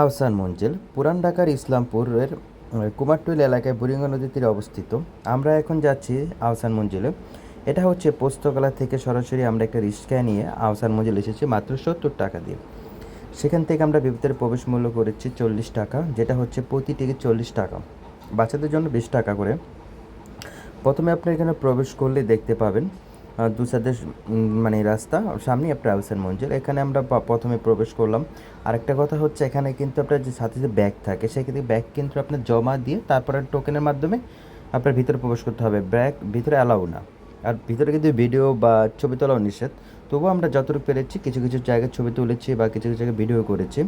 আহসান মঞ্জিল, পুরান ঢাকার ইসলামপুরের কুমারটুল এলাকায় বুড়িগঙ্গা নদীর তীরে অবস্থিত। আমরা এখন যাচ্ছি আহসান মঞ্জিলে। এটা হচ্ছে পোস্তকলা থেকে সরাসরি আমরা একটা রিক্সা নিয়ে আহসান মঞ্জিল এসেছি মাত্র সত্তর টাকা দিয়ে। সেখান থেকে আমরা ভিতরে প্রবেশ মূল্য করেছি চল্লিশ টাকা, যেটা হচ্ছে প্রতি টিকিট চল্লিশ টাকা। বাচ্চাদের জন্য বিশ টাকা করে। প্রথমে আপনি এখানে প্রবেশ করলে দেখতে পাবেন দু উম, মানে রাস্তা সামনে আহসান মঞ্জিল এখানে আমরা প্রথমে প্রবেশ করলাম। আরেকটা কথা হচ্ছে এখানে কিন্তু আপনার যে সাথে যে ব্যাগ থাকে সেক্ষেত্রে ব্যাগ কিন্তু আপনার জমা দিয়ে তারপরে টোকেনের মাধ্যমে আপনার ভিতরে প্রবেশ করতে হবে। ব্যাগ ভিতরে অ্যালাউ না। আর ভিতরে কিন্তু ভিডিও বা ছবি তোলাও নিষেধ। তবুও আমরা যতটুকু পেরেছি কিছু কিছু জায়গায় ছবি তুলেছি বা কিছু কিছু জায়গায় ভিডিও করেছি।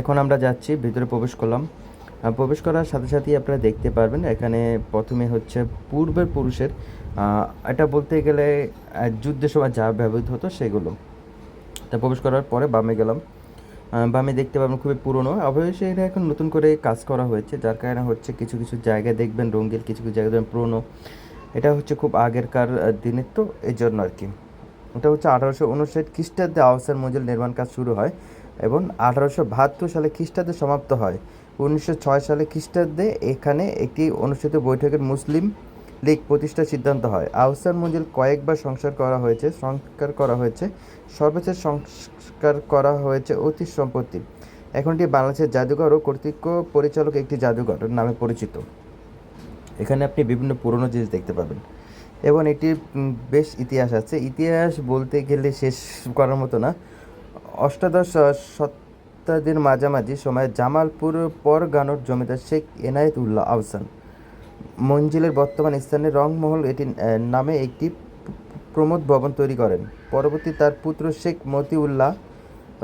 এখন আমরা যাচ্ছি ভিতরে প্রবেশ করলাম। প্রবেশ করার সাথে সাথেই আপনারা দেখতে পারবেন, এখানে প্রথমে হচ্ছে পূর্বের পুরুষের এটা বলতে গেলে যুদ্ধের সময় যা ব্যবহৃত হতো সেগুলো। তা প্রবেশ করার পরে বামে গেলাম। বামে দেখতে পাবেন খুবই পুরনো। অবশ্যই এটা এখন নতুন করে কাজ করা হয়েছে, যার কারণে হচ্ছে কিছু কিছু জায়গায় দেখবেন রঙিন কিছু কিছু জায়গায় দেখবেন পুরনো। এটা হচ্ছে খুব আগেরকার দিনের তো এই জন্য আর কি। এটা হচ্ছে আঠারোশো উনষাট খ্রিস্টাব্দে আহসান মঞ্জিল নির্মাণ কাজ শুরু হয় এবং আঠারোশো বাহাত্তর সালে খ্রিস্টাব্দে সমাপ্ত হয়। উনিশশো ছয় সালে খ্রিস্টাব্দে এখানে একটি অনুষ্ঠিত বৈঠকের মুসলিম লীগ প্রতিষ্ঠার সিদ্ধান্ত হয়। আহসান মঞ্জিল কয়েকবার সংস্কার করা হয়েছে, সংস্কার করা হয়েছে, সর্বোচ্চ সংস্কার করা হয়েছে অতীত সম্পত্তি। এখন এটি বাংলাদেশের জাদুঘর ও কর্তৃত্ব পরিচালক একটি জাদুঘর নামে পরিচিত। এখানে আপনি বিভিন্ন পুরনো জিনিস দেখতে পাবেন। এবং এটির বেশ ইতিহাস আছে। ইতিহাস বলতে গেলে শেষ করার মতো না। অষ্টাদশ শতাব্দীর মাঝামাঝি সময়ে জামালপুর পরগানোর জমিদার শেখ এনায়েত উল্লাহ আহসান মঞ্জিলের বর্তমান স্থানে রংমহল এটি নামে একটি প্রমোদ ভবন তৈরি করেন। পরবর্তী তার পুত্র শেখ মতিউল্লাহ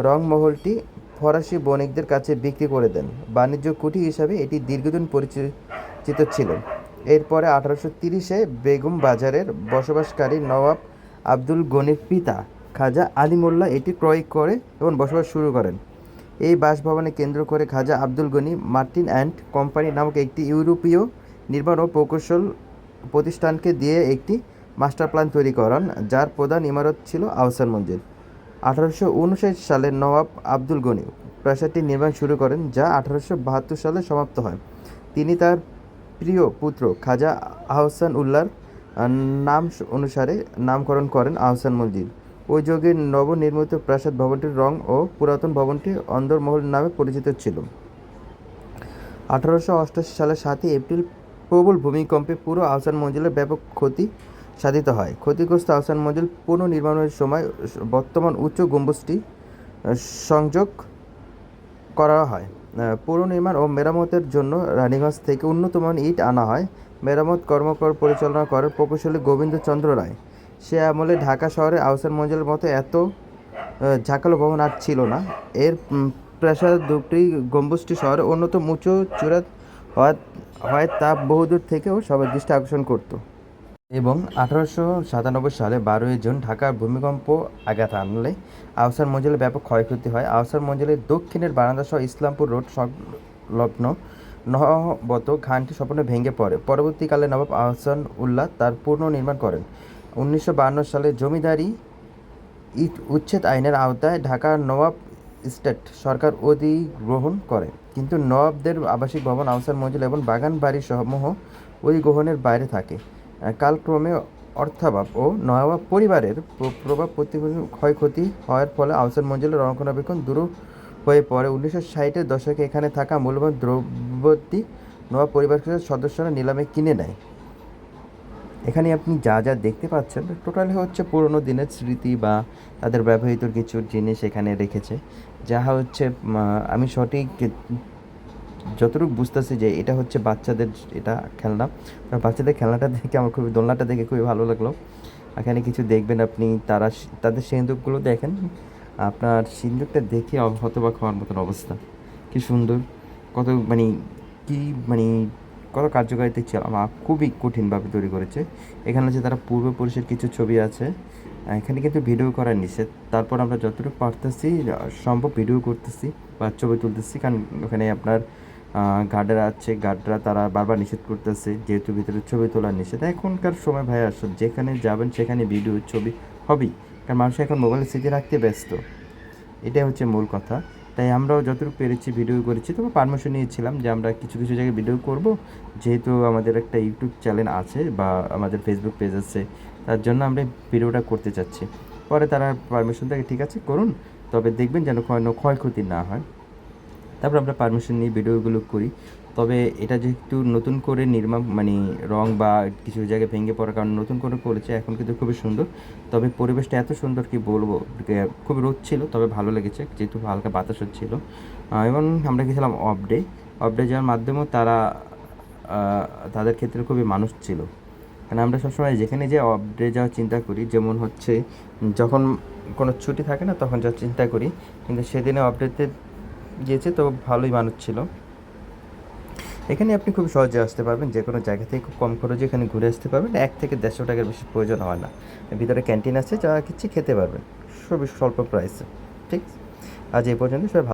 রংমহলটি ফরাসি বণিকদের কাছে বিক্রি করে দেন। বাণিজ্য কুঠি হিসাবে এটি দীর্ঘদিন পরিচিত ছিল। এরপরে আঠারোশো তিরিশে বেগম বাজারের বসবাসকারী নবাব আব্দুল গনির পিতা খাজা আলিমুল্লাহ এটি ক্রয় করে এবং বসবাস শুরু করেন। এই বাসভবনে কেন্দ্র করে Khaja Abdul Gani, Martin and company নামক একটি ইউরোপীয় নির্মাণ ও প্রকৌশল প্রতিষ্ঠানকে দিয়ে একটি মাস্টার প্ল্যান তৈরি করান, যার প্রধান ইমারত ছিল আহসান মঞ্জিল। আঠারোশো উনষাট সালে নবাব আব্দুল গনি প্রাসাদটি নির্মাণ শুরু করেন, যা আঠারোশো বাহাত্তর সালে সমাপ্ত হয়। তিনি তার প্রিয় পুত্র খাজা আহসান উল্লাহর নাম অনুসারে নামকরণ করেন আহসান মসজিদ ওই যুগে নবনির্মিত প্রাসাদ ভবনটির রং ও পুরাতন ভবনটি অন্দরমহল নামে পরিচিত ছিল। আঠারোশো অষ্টাশি সালের সাতই এপ্রিল প্রবল ভূমিকম্পে পুরো আহসান মঞ্জিলের ব্যাপক ক্ষতি সাধিত হয়। ক্ষতিগ্রস্ত আহসান মঞ্জিল পুনর্নির্মাণের সময় বর্তমান উচ্চ গম্বুজটি সংযোগ করা হয়। পুনর্নির্মাণ ও মেরামতের জন্য রানীগঞ্জ থেকে উন্নতমান ইট আনা হয়। মেরামত কর্মকর পরিচালনা করেন প্রকৌশলী গোবিন্দচন্দ্র রায়। সে আমলে ঢাকা শহরে আহসান মঞ্জিলের মতো এত ঝাঁকালো ভবন আর ছিল না। এর প্রাসাদ দুটি গম্বুজটি শহরে অন্যতম উঁচু চূড়া হয় তা বহুদূর থেকেও সবার দৃষ্টি আকর্ষণ করত। এবং আঠারোশো সাতানব্বই সালে বারোই জুন ঢাকার ভূমিকম্প আঘাত আনলে আহসান মঞ্জিলের ব্যাপক ক্ষয়ক্ষতি হয়। আহসান মঞ্জিলের দক্ষিণের বারান্দাসহ ইসলামপুর রোড সংলগ্ন নহবত খানটি সম্পূর্ণ ভেঙে পড়ে। পরবর্তীকালে নবাব আহসান উল্লাহ তার পুনর্নির্মাণ করেন। উনিশশো সালে জমিদারি ইট উচ্ছেদ আইনের আওতায় ঢাকার নবাব স্টেট সরকার অধিগ্রহণ করে। কিন্তু নবাবদের আবাসিক ভবন আহসান মঞ্জিল এবং বাগান বাড়ি সমূহ অধিগ্রহণের বাইরে থাকে। কালক্রমে অর্থাভাব ও নবাব পরিবারের প্রভাব প্রতিফলন ক্ষয়ক্ষতি হওয়ার ফলে আহসান মঞ্জিলের রক্ষণাবেক্ষণ দূর হয়ে পড়ে। উনিশশো ষাটের দশকে এখানে থাকা মূল্যবান দ্রব্যটি নবাব পরিবারের সদস্যরা নিলামে কিনে নেয়। এখানে আপনি যা যা দেখতে পাচ্ছেন টোটালি হচ্ছে পুরোনো দিনের স্মৃতি বা তাদের ব্যবহৃত কিছু জিনিস এখানে রেখেছে। যাহা হচ্ছে আমি সঠিক যতটুকু বুঝতেছি যে এটা হচ্ছে বাচ্চাদের, এটা খেলনা। বাচ্চাদের খেলনাটা দেখে আমার খুবই, দোলনাটা দেখে খুবই ভালো লাগল। এখানে কিছু দেখবেন আপনি, তারা তাদের সিন্দুকগুলো দেখেন। আপনার সিন্দুকটা দেখে হতবাক হওয়ার মতন অবস্থা। কি সুন্দর, কত মানে কি মানে কত কার্যকারিতা ছিল? আমার খুবই কঠিনভাবে তৈরি করেছে। এখানে হচ্ছে তারা পূর্বপুরুষের কিছু ছবি আছে। এখানে কিন্তু ভিডিও করা নিষেধ। তারপর আমরা যতটুকু পারতেছি সম্ভব ভিডিও করতেছি বা ছবি তুলতেছি। কারণ ওখানে আপনার গার্ডেরা আছে, গার্ডরা তারা বারবার নিষেধ করতেছে, যেহেতু ভিতরে ছবি তোলার নিষেধ। এখনকার সময় ভাই আসল যেখানে যাবেন সেখানে ভিডিও, ছবি হবেই। কারণ মানুষ এখন মোবাইলে স্মৃতি রাখতে ব্যস্ত। এটাই হচ্ছে মূল কথা। তাই আমরাও যতটুকু পেরেছি ভিডিও করেছি, তবে পারমিশন নিয়েছিলাম যে আমরা কিছু কিছু জায়গায় ভিডিও করব। যেহেতু আমাদের একটা ইউটিউব চ্যানেল আছে বা আমাদের ফেসবুক পেজ আছে, তার জন্য আমরা ভিডিওটা করতে চাচ্ছি। পরে তারা পারমিশন থেকে ঠিক আছে, করুন। তবে দেখবেন যেন কোনো ক্ষয়ক্ষতি না হয়। তারপর আমরা পারমিশন নিয়ে ভিডিওগুলো করি। তবে এটা যেহেতু নতুন করে নির্মাণ মানে রং বা কিছু জায়গায় ভেঙে পড়ার কারণে নতুন করে করেছে, এখন কিন্তু খুবই সুন্দর। তবে পরিবেশটা এত সুন্দর কি বলব খুব রোদ ছিল, তবে ভালো লেগেছে, যেহেতু হালকা বাতাস হচ্ছিল এবং আমরা গেছিলাম অফ ডে অফ ডে যাওয়ার মাধ্যমেও তারা তাদের ক্ষেত্রে খুবই মানুষ ছিল। কারণ আমরা সবসময় যেখানে যে অফ ডে যাওয়ার চিন্তা করি, যেমন হচ্ছে, যখন কোনো ছুটি থাকে না, তখন যাওয়ার চিন্তা করি। কিন্তু সেদিনে অফ ডেতে গিয়েছে, তো ভালোই মানুষ ছিল। এখানে আপনি খুব সহজে আসতে পারবেন যে কোনো জায়গা থেকে, খুব কম খরচে এখানে ঘুরে আসতে পারবেন। এক থেকে দেড়শো টাকার বেশি প্রয়োজন হয় না। ভিতরে ক্যান্টিন আছে, যা কিছু খেতে পারবেন। খুবই স্বল্প প্রাইসে ঠিক? আজ এই পর্যন্ত, সবাই